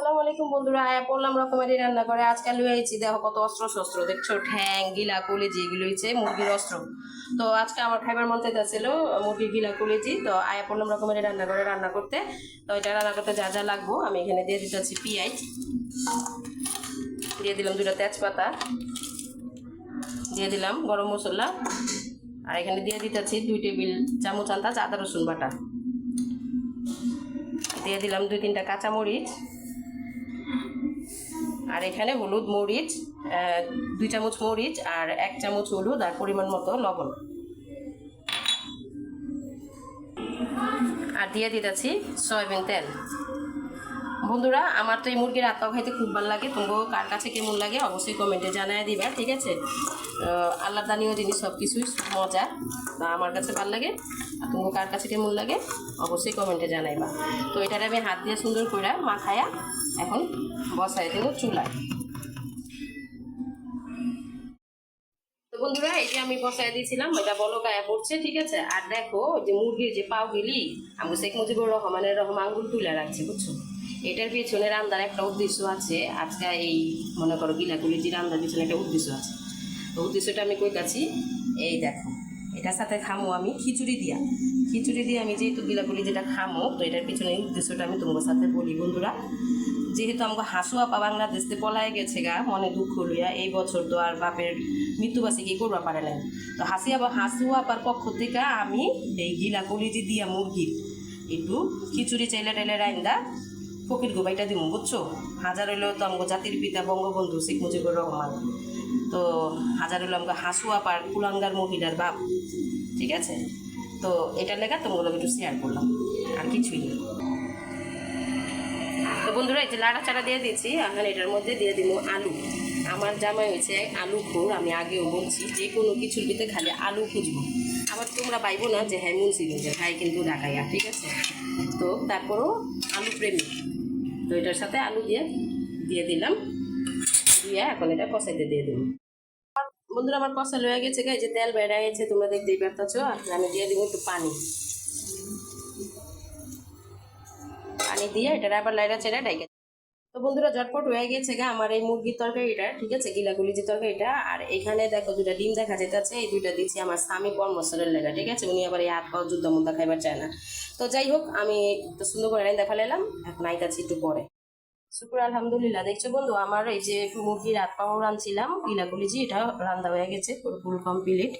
আসসালামু আলাইকুম বন্ধুরা, আয়া পড়লাম রকমারি রান্না করে আজকাল লুয়েছি দেখো কত অস্ত্র শস্ত্র দেখছ, ঠ্যাং, গিলা, কলেজি, এগুলো হয়েছে মুরগির অস্ত্র। তো আজকে আমার খাইবার মন চাইতেছিল মুরগির গিলা, কলেজি। তো আয়া পড়লাম রকমারি রান্না করে রান্না করতে। তো এটা রান্না করতে যা যা লাগবো, আমি এখানে দিয়ে দিতেছি পিঁয়াজ। দিয়ে দিলাম দুটো তেজপাতা। দিয়ে দিলাম গরম মশলা। আর এখানে দিয়ে দিতেছি দুই টেবিল চামচ আন্দাজ আদা রসুন বাটা। দিয়ে দিলাম দুই তিনটা কাঁচামরিচ। আর এখানে হলুদ মরিচ দুই চামচ মরিচ আর এক চামচ হলুদ আর পরিমাণ মতো লবণ। আর দিয়ে দিতেছি সয়াবিন তেল। বন্ধুরা, আমার তো এই মুরগির হাত পাও খাইতে খুব ভালো লাগে। তোমরাও কার কাছে কেমন লাগে অবশ্যই কমেন্টে জানায় দিবা, ঠিক আছে? আল্লাহ দানীয় জিনিস সব কিছুই মজা আমার কাছে ভালো লাগে। তোমরা কার কাছে কেমন লাগে, অবশ্যই কমেন্টে জানাইবা। তো এটারে আমি হাত দিয়ে সুন্দর করে মাখায়া এখন বসাই দেবো চুলায়। বন্ধুরা, এই যে আমি বসায় দিয়েছিলাম, এটা বলো গায়ে পড়ছে, ঠিক আছে? আর দেখো যে মুরগির যে পাও গেলি আমি শেখ মুজিবুর রহমানের রহম আঙ্গুল তুলে রাখছে, বুঝছ? এটার পিছনে রান্নার একটা উদ্দেশ্য আছে। আজকে এই, মনে করো গিলাগুলি যে রান্নার পিছনে একটা উদ্দেশ্য আছে। তো উদ্দেশ্যটা আমি কই কাছি এই দেখো। এটার সাথে খামো আমি খিচুড়ি দিয়া। খিচুড়ি দিয়ে আমি যেহেতু গিলাগুলি যেটা খামো, তো এটার পিছনে উদ্দেশ্যটা আমি তোমার সাথে বলি বন্ধুরা। যেহেতু আমাকে হাসু আপা বাংলাদেশে পলায় গেছে গা, মনে দুঃখ লইয়া এই বছর তো আর বাপের মৃত্যুবাসী কি করবা পারে নাই। তো হাসি আবার হাসু পক্ষ থেকে আমি এই গিলা কলিজি দিয়া মুরগির একটু খিচুড়ি চাইলে টাইলে রাইন্দা, ফকির গোবাইটা দিব বুঝছ? হাজার হইলেও তো আমাকে জাতির পিতা, বঙ্গবন্ধু শেখ মুজিবুর রহমান। তো হাজার হইল আমাকে হাসু আপার কুলাঙ্গার মহিলার বাপ, ঠিক আছে? তো এটার লেগা তোমাগুলো একটু শেয়ার করলাম, আর কিছুই নেই তো বন্ধুরা, এই যে লাড়া চাড়া দিয়ে দিয়েছি, এখন এটার মধ্যে দিয়ে দিব আলু। আমার জামাই হয়েছে আলু খুঁড় আমি আগেও বলছি, যে কোনো কিছুর ভিতরে খালি আলু খুঁজবো। আবার তোমরা পাইবো না যে হ্যাঁ মুন্সিগঞ্জের ভাই কিন্তু ঢাকাইয়া, ঠিক আছে? তো তারপরও আলু প্রেমী। তো এটার সাথে আলু দিয়ে দিয়ে দিলাম। দিয়ে এখন এটা কষাইতে দিয়ে দিলাম বন্ধুরা, আমার কষা লয়ে গেছে যে তেল বেড়ে গেছে, তোমরা দেখতেই পারতেছো। আর আমি দিয়ে দিব একটু পানি। পানি দিয়ে এটা আবার লাইরা চেড়া ডাইকে তো বন্ধুরা, ঝটপট হয়ে গেছে গা আমার এই মুরগির তরকারিটা, ঠিক আছে? গিলাগুলি যে তরকারিটা, আর এখানে দেখো দুটা ডিম দেখা যেতেছে এই দুইটা দিচ্ছি আমার স্বামী কর্মসরের লেগা, ঠিক আছে? উনি আবার এই হাত পাও যুদ্ধ মুদ্দা খাইবার চায় না। তো যাই হোক, আমি সুন্দর করে রাইন্দা ফেলাইলাম, এখন আইতাছি একটু পরে। শুক্র, আলহামদুলিল্লাহ। দেখছ বন্ধু, আমার এই যে মুরগির রাত পাও রাঁধছিলাম গিলাগুলি যে এটা রান্না হয়ে গেছে, পুরো কমপ্লিট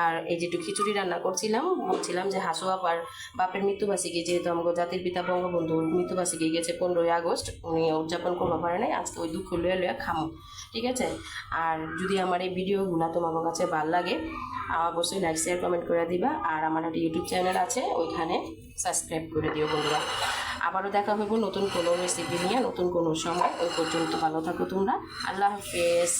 আর এই যে একটু খিচুড়ি রান্না করছিলাম, বলছিলাম যে হাসু আপার বাপের মৃত্যুবার্ষিকী যেহেতু আমাকে জাতির পিতা বঙ্গবন্ধুর মৃত্যুবার্ষিকী গেছে পনেরোই আগস্ট, উনি উদযাপন করব পারে নাই, আজকে ওই দুঃখ লয়ে লয়ে খামো, ঠিক আছে? আর যদি আমার এই ভিডিওগুলো তোমাদের কাছে ভালো লাগে অবশ্যই লাইক শেয়ার কমেন্ট করে দিবা, আর আমার একটা ইউটিউব চ্যানেল আছে, ওইখানে সাবস্ক্রাইব করে দিও বন্ধুরা। আবারও দেখা হইব নতুন কোনো রেসিপি নিয়ে, নতুন কোনো সময়, ওই পর্যন্ত ভালো থাকো তোমরা, আল্লাহ হাফেজ।